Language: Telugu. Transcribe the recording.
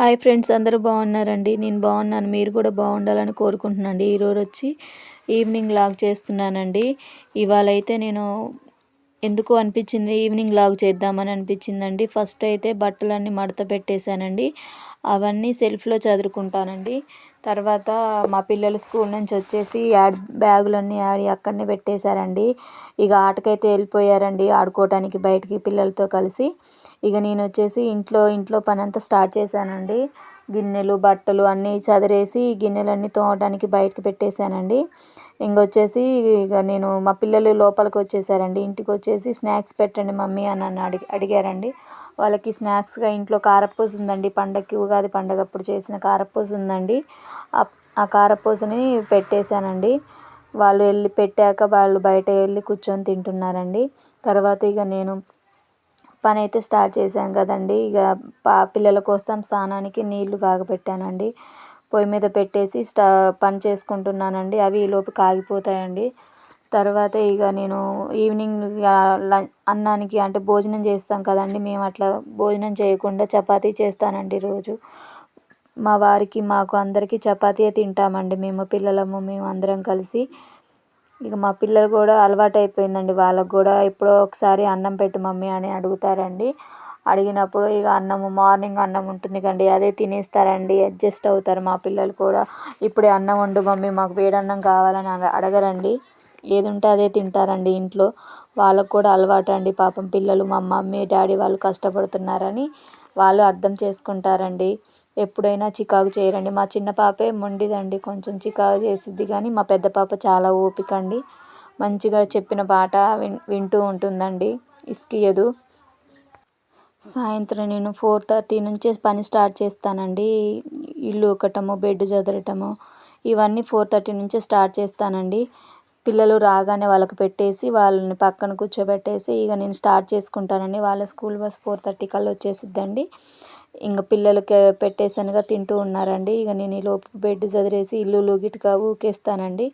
హాయ్ ఫ్రెండ్స్ అందరూ బాగున్నారండి? నేను బాగున్నాను మీరు కూడా బాగుండాలని కోరుకుంటున్నాను ఈరోజు వచ్చి ఈవినింగ్ లాగ్ చేస్తున్నానండి. ఇవాళ అయితే నేను ఎందుకు అనిపించింది ఈవినింగ్ లాగ్ చేద్దామని అనిపించిందండి. ఫస్ట్ అయితే బట్టలన్నీ మడత పెట్టేశానండి. అవన్నీ సెల్ఫ్లో చదువుకుంటానండి తర్వాత మా పిల్లలు స్కూల్ నుంచి వచ్చేసి యాడ్ బ్యాగులన్నీ యాడ్ అక్కడనే పెట్టేశారండి. ఇక ఆటకైతే వెళ్ళిపోయారండి ఆడుకోవటానికి బయటికి పిల్లలతో కలిసి. ఇక నేను వచ్చేసి ఇంట్లో ఇంట్లో పని అంతా స్టార్ట్ చేశానండి. గిన్నెలు బట్టలు అన్నీ చదిరేసి గిన్నెలన్నీ తోమడానికి బయటకు పెట్టేశానండి. ఇంకొచ్చేసి ఇక నేను మా పిల్లలు లోపలికి వచ్చేసారండి ఇంటికి వచ్చేసి స్నాక్స్ పెట్టండి మమ్మీ అని నన్ను అడిగి అడిగారండి. వాళ్ళకి స్నాక్స్గా ఇంట్లో కారపూస ఉందండి. పండగకి ఉగాది పండగ అప్పుడు చేసిన కారపూస ఉందండి. ఆ కారపూసని పెట్టేశానండి. వాళ్ళు వెళ్ళి పెట్టాక వాళ్ళు బయట వెళ్ళి కూర్చొని తింటున్నారండి. తర్వాత ఇక నేను పని అయితే స్టార్ట్ చేశాను కదండి. ఇక పా పిల్లల కోసం స్నానానికి నీళ్ళు కాగబెట్టానండి పొయ్యి మీద పెట్టేసి స్టా పని చేసుకుంటున్నానండి. అవి ఈలోపు కాగిపోతాయండి. తర్వాత ఇక నేను ఈవినింగ్ అన్నానికి అంటే భోజనం చేస్తాం కదండి. మేము అట్లా భోజనం చేయకుండా చపాతీ చేస్తానండి రోజు. మా వారికి మాకు అందరికీ చపాతీయే తింటామండి. మేము పిల్లలము మేము అందరం కలిసి ఇక మా పిల్లలు కూడా అలవాటు అయిపోయిందండి వాళ్ళకు కూడా ఎప్పుడో ఒకసారి అన్నం పెట్టు మమ్మీ అని అడుగుతారండి. అడిగినప్పుడు ఇక అన్నము మార్నింగ్ అన్నం ఉంటుంది కండి అదే తినేస్తారండి. అడ్జస్ట్ అవుతారు మా పిల్లలు కూడా. ఇప్పుడే అన్నం వండు మమ్మీ మాకు వేడన్నం కావాలని అడగరండి. ఏది ఉంటే అదే తింటారండి ఇంట్లో. వాళ్ళకు కూడా అలవాటు అండి పాపం పిల్లలు మా మమ్మీ డాడీ వాళ్ళు కష్టపడుతున్నారని వాళ్ళు అర్థం చేసుకుంటారండి. ఎప్పుడైనా చికాకు చేయరండి. మా చిన్న పాపే మొండిదండి. కొంచెం చికాకు చేసిద్ది కానీ మా పెద్ద పాప చాలా ఓపిక అండి మంచిగా చెప్పిన పాట విన్ వింటూ ఉంటుందండి. ఇస్కియదు సాయంత్రం నేను ఫోర్ థర్టీ నుంచే పని స్టార్ట్ చేస్తానండి. ఇల్లు ఒకటము బెడ్ చదరటము ఇవన్నీ ఫోర్ థర్టీ నుంచే స్టార్ట్ చేస్తానండి. పిల్లలు రాగానే వాళ్ళకి పెట్టేసి వాళ్ళని పక్కన కూర్చోబెట్టేసి ఇక నేను స్టార్ట్ చేసుకుంటానండి. వాళ్ళ స్కూల్ బస్ ఫోర్ థర్టీ కల్లా వచ్చేసిద్దండి. ఇంకా పిల్లలకి పెట్టేసనిగా తింటూ ఉన్నారండి. ఇక నేను ఈ లోపు బెడ్ చదిరేసి ఇల్లు గిటుగా ఊకేస్తానండి.